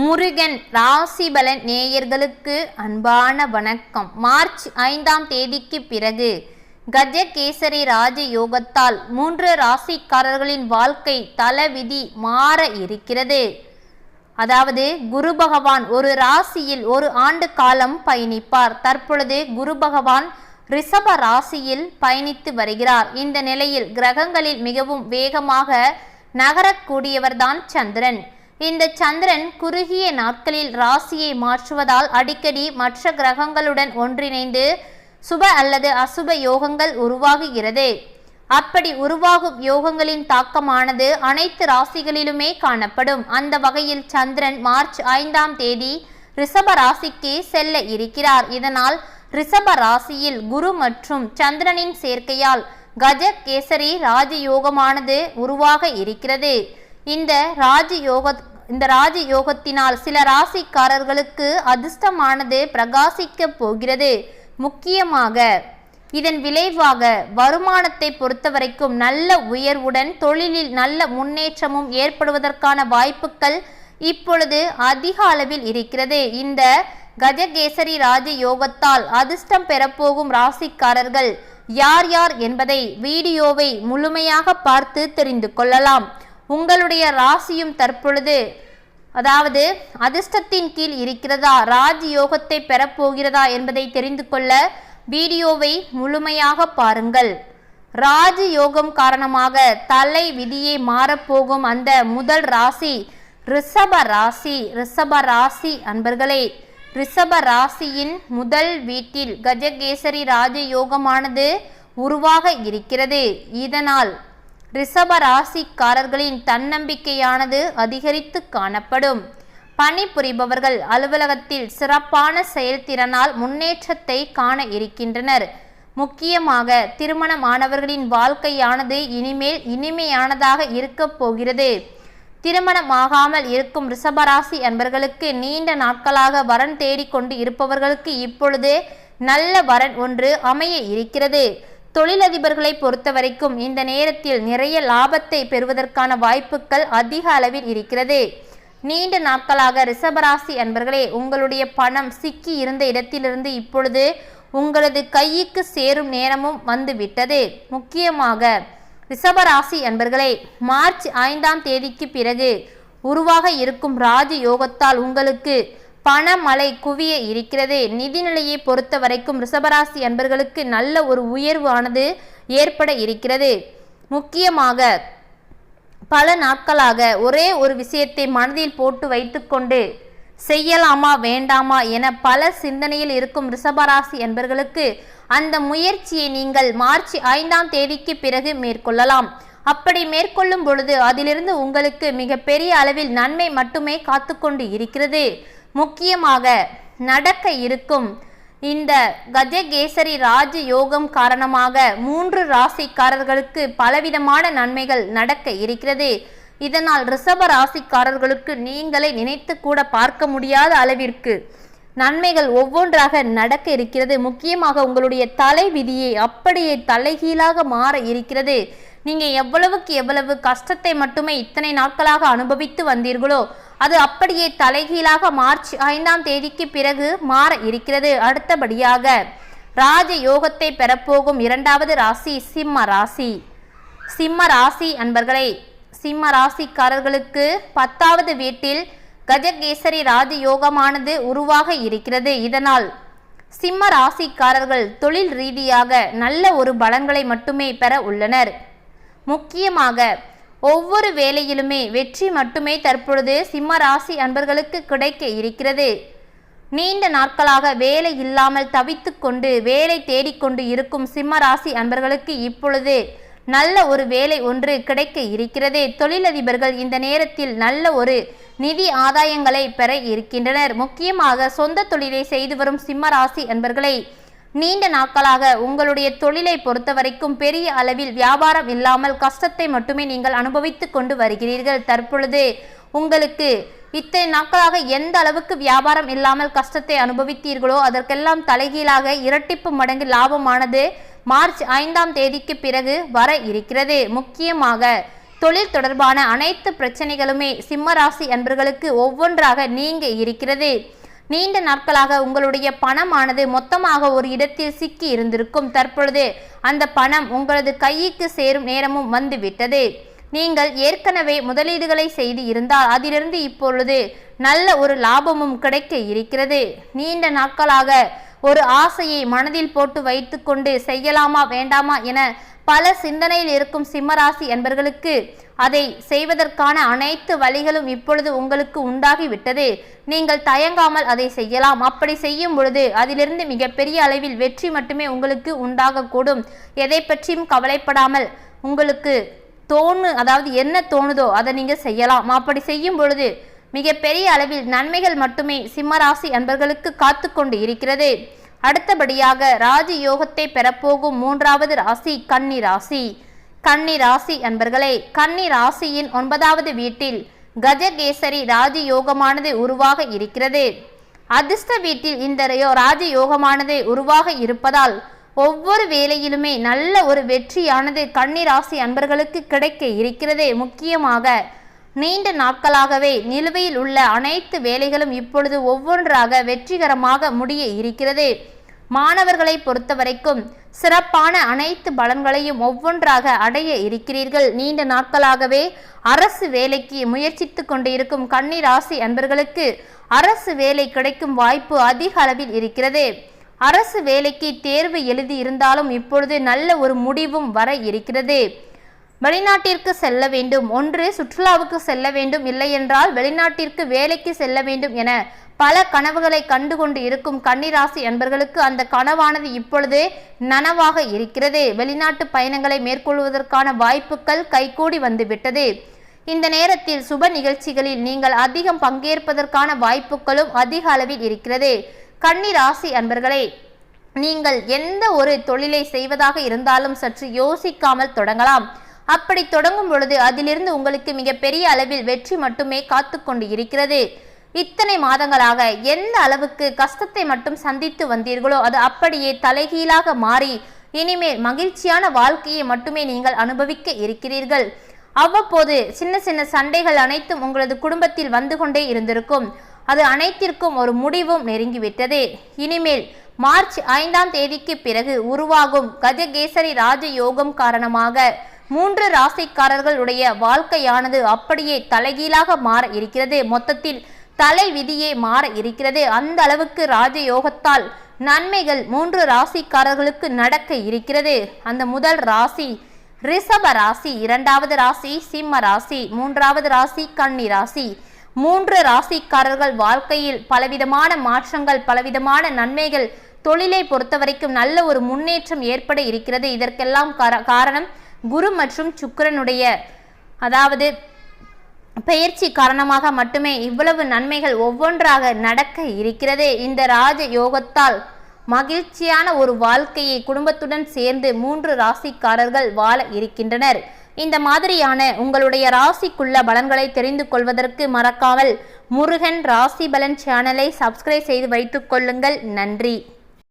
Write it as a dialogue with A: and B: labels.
A: முருகன் ராசிபலன் நேயர்களுக்கு அன்பான வணக்கம். மார்ச் ஐந்தாம் தேதிக்கு பிறகு கஜகேசரி ராஜ யோகத்தால் மூன்று ராசிக்காரர்களின் வாழ்க்கை தலவிதி மாற இருக்கிறது. அதாவது குரு பகவான் ஒரு ராசியில் ஒரு ஆண்டு காலம் பயணிப்பார். தற்பொழுது குரு பகவான் ரிஷப ராசியில் பயணித்து வருகிறார். இந்த நிலையில் கிரகங்களில் மிகவும் வேகமாக நகரக்கூடியவர்தான் சந்திரன். இந்த சந்திரன் குறுகிய நாட்களில் ராசியை மாற்றுவதால் அடிக்கடி மற்ற கிரகங்களுடன் ஒன்றிணைந்து சுப அல்லது அசுப யோகங்கள் உருவாகுகிறது. அப்படி உருவாகும் யோகங்களின் தாக்கமானது அனைத்து ராசிகளிலுமே காணப்படும். அந்த வகையில் சந்திரன் மார்ச் ஐந்தாம் தேதி ரிஷப ராசிக்கு செல்ல இருக்கிறார். இதனால் ரிஷப ராசியில் குரு மற்றும் சந்திரனின் சேர்க்கையால் கஜ கேசரி ராஜயோகமானது உருவாக இருக்கிறது. இந்த ராஜயோக இந்த ராஜ யோகத்தினால் சில ராசிக்காரர்களுக்கு அதிர்ஷ்டமானது பிரகாசிக்க போகிறது. முக்கியமாக இதன் விளைவாக வருமானத்தை பொறுத்தவரைக்கும் நல்ல உயர்வுடன் தொழிலில் நல்ல முன்னேற்றமும் ஏற்படுவதற்கான வாய்ப்புகள் இப்பொழுது அதிக அளவில் இருக்கிறது. இந்த கஜகேசரி ராஜ யோகத்தால் அதிர்ஷ்டம் பெறப்போகும் ராசிக்காரர்கள் யார் யார் என்பதை வீடியோவை முழுமையாக பார்த்து தெரிந்து கொள்ளலாம். உங்களுடைய ராசியும் தற்பொழுது அதாவது அதிர்ஷ்டத்தின் கீழ் இருக்கிறதா? ராஜ் யோகத்தை பெறப்போகிறதா என்பதை தெரிந்து கொள்ள வீடியோவை முழுமையாக பாருங்கள். ராஜ யோகம் காரணமாக தலை விதியை மாறப்போகும் அந்த முதல் ராசி ரிஷப ராசி ரிஷப ராசி அன்பர்களே. ரிஷப ராசியின் முதல் வீட்டில் கஜகேசரி ராஜ யோகமானது உருவாக இருக்கிறது. இதனால் ரிஷப ராசிக்காரர்களின் தன்னம்பிக்கையானது அதிகரித்து காணப்படும். பணிபுரிபவர்கள் அலுவலகத்தில் சிறப்பான செயல்திறனால் முன்னேற்றத்தை காண இருக்கின்றனர். முக்கியமாக திருமணமானவர்களின் வாழ்க்கையானது இனிமேல் இனிமையானதாக இருக்கப் போகிறது. திருமணமாகாமல் இருக்கும் ரிஷபராசி அன்பர்களுக்கு நீண்ட நாட்களாக வரன் தேடிக்கொண்டு இருப்பவர்களுக்கு இப்பொழுது நல்ல வரன் ஒன்று அமைய இருக்கிறது. தொழிலதிபர்களை பொறுத்தவரைக்கும் இந்த நேரத்தில் நிறைய லாபத்தை பெறுவதற்கான வாய்ப்புகள் அதிக அளவில் இருக்கிறது. நீண்ட நாட்களாக ரிஷபராசி அன்பர்களே உங்களுடைய பணம் சிக்கி இருந்த இடத்திலிருந்து இப்பொழுது உங்களது கைக்கு சேரும் நேரமும் வந்துவிட்டது. முக்கியமாக ரிஷபராசி அன்பர்களே மார்ச் ஐந்தாம் தேதிக்கு பிறகு உருவாக இருக்கும் ராஜ யோகத்தால் உங்களுக்கு பணமழை குவிய இருக்கிறது. நிதிநிலையை பொறுத்த வரைக்கும் ரிஷபராசி அன்பர்களுக்கு நல்ல ஒரு உயர்வு ஆனது ஏற்பட இருக்கிறது. முக்கியமாக பல நாட்களாக ஒரே ஒரு விஷயத்தை மனதில் போட்டு வைத்துக்கொண்டு செய்யலாமா வேண்டாமா என பல சிந்தனையில் இருக்கும் ரிஷபராசி என்பர்களுக்கு அந்த முயற்சியை நீங்கள் மார்ச் ஐந்தாம் தேதிக்கு பிறகு மேற்கொள்ளலாம். அப்படி மேற்கொள்ளும் பொழுது அதிலிருந்து உங்களுக்கு மிகப்பெரிய அளவில் நன்மை மட்டுமே காத்துக்கொண்டு இருக்கிறது. முக்கியமாக நடக்க இருக்கும். இந்த கஜகேசரி ராஜ யோகம் காரணமாக மூன்று ராசிக்காரர்களுக்கு பலவிதமான நன்மைகள் நடக்க இருக்கிறது. இதனால் ரிஷப ராசிக்காரர்களுக்கு நீங்களே நினைத்து கூட பார்க்க முடியாத அளவிற்கு நன்மைகள் ஒவ்வொன்றாக நடக்க இருக்கிறது. முக்கியமாக உங்களுடைய தலை விதியை அப்படியே தலைகீழாக மாற இருக்கிறது. நீங்கள் எவ்வளவுக்கு எவ்வளவு கஷ்டத்தை மட்டுமே இத்தனை நாட்களாக அனுபவித்து வந்தீர்களோ அது அப்படியே தலைகீழாக மார்ச் ஐந்தாம் தேதிக்கு பிறகு மாற இருக்கிறது. அடுத்தபடியாக ராஜ யோகத்தை பெறப்போகும் இரண்டாவது ராசி சிம்ம ராசி. சிம்ம ராசி அன்பர்களே சிம்ம ராசிக்காரர்களுக்கு பத்தாவது வீட்டில் கஜகேசரி ராஜ யோகமானது உருவாக இருக்கிறது. இதனால் சிம்ம ராசிக்காரர்கள் தொழில் ரீதியாக நல்ல ஒரு பலன்களை மட்டுமே பெற உள்ளனர். முக்கியமாக ஒவ்வொரு வேலையிலுமே வெற்றி மட்டுமே தற்பொழுது சிம்ம ராசி அன்பர்களுக்கு கிடைக்க இருக்கிறது. நீண்ட நாட்களாக வேலை இல்லாமல் தவித்து கொண்டு வேலை தேடிக்கொண்டு இருக்கும் சிம்ம ராசி அன்பர்களுக்கு இப்பொழுது நல்ல ஒரு வேலை ஒன்று கிடைக்க இருக்கிறது. தொழிலதிபர்கள் இந்த நேரத்தில் நல்ல ஒரு நிதி ஆதாயங்களை பெற இருக்கின்றனர். முக்கியமாக சொந்த தொழிலை செய்து வரும் சிம்ம ராசி அன்பர்களை நீண்ட நாட்களாக உங்களுடைய தொழிலை பொறுத்தவரைக்கும் பெரிய அளவில் வியாபாரம் இல்லாமல் கஷ்டத்தை மட்டுமே நீங்கள் அனுபவித்து கொண்டு வருகிறீர்கள். தற்பொழுது உங்களுக்கு இத்தனை நாட்களாக எந்த அளவுக்கு வியாபாரம் இல்லாமல் கஷ்டத்தை அனுபவித்தீர்களோ அதற்கெல்லாம் தலைகீழாக இரட்டிப்பு மடங்கு லாபமானது மார்ச் ஐந்தாம் தேதிக்கு பிறகு வர இருக்கிறது. முக்கியமாக தொழில் தொடர்பான அனைத்து பிரச்சனைகளுமே சிம்மராசி அன்பர்களுக்கு ஒவ்வொன்றாக நீங்க இருக்கிறது. நீண்ட நாட்களாக உங்களுடைய பணமானது மொத்தமாக ஒரு இடத்தில் சிக்கி இருந்திருக்கும். தற்பொழுது அந்த பணம் உங்களது கைக்கு சேரும் நேரமும் வந்துவிட்டது. நீங்கள் ஏற்கனவே முதலீடுகளை செய்து இருந்தால் அதிலிருந்து இப்பொழுது நல்ல ஒரு லாபமும் கிடைக்க இருக்கிறது. நீண்ட நாட்களாக ஒரு ஆசையை மனதில் போட்டு வைத்துக்கொண்டு செய்யலாமா வேண்டாமா என பல சிந்தனையில் இருக்கும் சிம்மராசி என்பர்களுக்கு அதை செய்வதற்கான அனைத்து வழிகளும் இப்பொழுது உங்களுக்கு உண்டாகிவிட்டது. நீங்கள் தயங்காமல் அதை செய்யலாம். அப்படி செய்யும் பொழுது அதிலிருந்து மிகப்பெரிய அளவில் வெற்றி மட்டுமே உங்களுக்கு உண்டாகக்கூடும். எதை பற்றியும் கவலைப்படாமல் உங்களுக்கு தோணு அதாவது என்ன தோணுதோ அதை நீங்கள் செய்யலாம். அப்படி செய்யும் பொழுது மிகப்பெரிய அளவில் நன்மைகள் மட்டுமே சிம்மராசி அன்பர்களுக்கு காத்து கொண்டு இருக்கிறது. அடுத்தபடியாக ராஜயோகத்தை பெறப்போகும் மூன்றாவது ராசி கன்னி ராசி. கன்னி ராசி அன்பர்களே கன்னி ராசியின் ஒன்பதாவது வீட்டில் கஜகேசரி ராஜயோகமானது உருவாக இருக்கிறது. அதிர்ஷ்ட வீட்டில் இந்த ராஜயோகமானது உருவாக இருப்பதால் ஒவ்வொரு வேலையிலுமே நல்ல ஒரு வெற்றியானது கன்னி ராசி அன்பர்களுக்கு கிடைக்க இருக்கிறது. முக்கியமாக நீண்ட நாட்களாகவே நிலுவையில் உள்ள அனைத்து வேலைகளும் இப்பொழுது ஒவ்வொன்றாக வெற்றிகரமாக முடிய இருக்கிறது. மாணவர்களை பொறுத்தவரைக்கும் சிறப்பான அனைத்து பலன்களையும் ஒவ்வொன்றாக அடைய இருக்கிறீர்கள். நீண்ட நாட்களாகவே அரசு வேலைக்கு முயற்சித்து கொண்டிருக்கும் கன்னிராசி அன்பர்களுக்கு அரசு வேலை கிடைக்கும் வாய்ப்பு அதிக அளவில் இருக்கிறது. அரசு வேலைக்கு தேர்வு எழுதி இருந்தாலும் இப்பொழுது நல்ல ஒரு முடிவும் வர இருக்கிறது. வெளிநாட்டிற்கு செல்ல வேண்டும். ஒன்று சுற்றுலாவுக்கு செல்ல வேண்டும். இல்லை என்றால் வெளிநாட்டிற்கு வேலைக்கு செல்ல வேண்டும் என பல கனவுகளை கண்டுகொண்டு இருக்கும் கன்னிராசி என்பர்களுக்கு அந்த கனவானது இப்பொழுது நனவாக இருக்கிறது. வெளிநாட்டு பயணங்களை மேற்கொள்வதற்கான வாய்ப்புகள் கைகூடி வந்துவிட்டது. இந்த நேரத்தில் சுப நிகழ்ச்சிகளில் நீங்கள் அதிகம் பங்கேற்பதற்கான வாய்ப்புகளும் அதிக அளவில் இருக்கிறது. கன்னிராசி அன்பர்களே நீங்கள் எந்த ஒரு தொழிலை செய்வதாக இருந்தாலும் சற்று யோசிக்காமல் தொடங்கலாம். அப்படி தொடங்கும் பொழுது அதிலிருந்து உங்களுக்கு மிகப்பெரிய அளவில் வெற்றி மட்டுமே காத்து கொண்டு இருக்கிறது இத்தனை மாதங்களாக எந்த அளவுக்கு கஷ்டத்தை மட்டும் சந்தித்து வந்தீர்களோ அது அப்படியே தலைகீழாக மாறி இனிமேல் மகிழ்ச்சியான வாழ்க்கையை மட்டுமே நீங்கள் அனுபவிக்க இருக்கிறீர்கள். அவ்வப்போது சின்ன சின்ன சண்டைகள் அனைத்தும் உங்களது குடும்பத்தில் வந்து கொண்டே இருந்திருக்கும். அது அனைத்திற்கும் ஒரு முடிவும் நெருங்கிவிட்டது. இனிமேல் மார்ச் ஐந்தாம் தேதிக்கு பிறகு உருவாகும் கஜகேசரி ராஜ யோகம் காரணமாக மூன்று ராசிக்காரர்களுடைய வாழ்க்கையானது அப்படியே தலைகீழாக மாற இருக்கிறது. மொத்தத்தில் தலை விதியே மாற இருக்கிறது. அந்த அளவுக்கு ராஜயோகத்தால் நன்மைகள் மூன்று ராசிக்காரர்களுக்கு நடக்க இருக்கிறது. அந்த முதல் ராசி ரிஷப ராசி இரண்டாவது ராசி சிம்ம ராசி மூன்றாவது ராசி கன்னி ராசி. மூன்று ராசிக்காரர்கள் வாழ்க்கையில் பலவிதமான மாற்றங்கள் பலவிதமான நன்மைகள் தொழிலை பொறுத்தவரைக்கும் நல்ல ஒரு முன்னேற்றம் ஏற்பட இருக்கிறது. இதற்கெல்லாம் காரணம் குரு மற்றும் சுக்கரனுடைய அதாவது பயிற்சி காரணமாக மட்டுமே இவ்வளவு நன்மைகள் ஒவ்வொன்றாக நடக்க இருக்கிறது. இந்த ராஜ யோகத்தால் மகிழ்ச்சியான ஒரு வாழ்க்கையை குடும்பத்துடன் சேர்ந்து மூன்று ராசிக்காரர்கள் வாழ இருக்கின்றனர். இந்த மாதிரியான உங்களுடைய ராசிக்குள்ள பலன்களை தெரிந்து கொள்வதற்கு மறக்காமல் முருகன் ராசி பலன் சேனலை சப்ஸ்கிரைப் செய்து வைத்துக் கொள்ளுங்கள். நன்றி.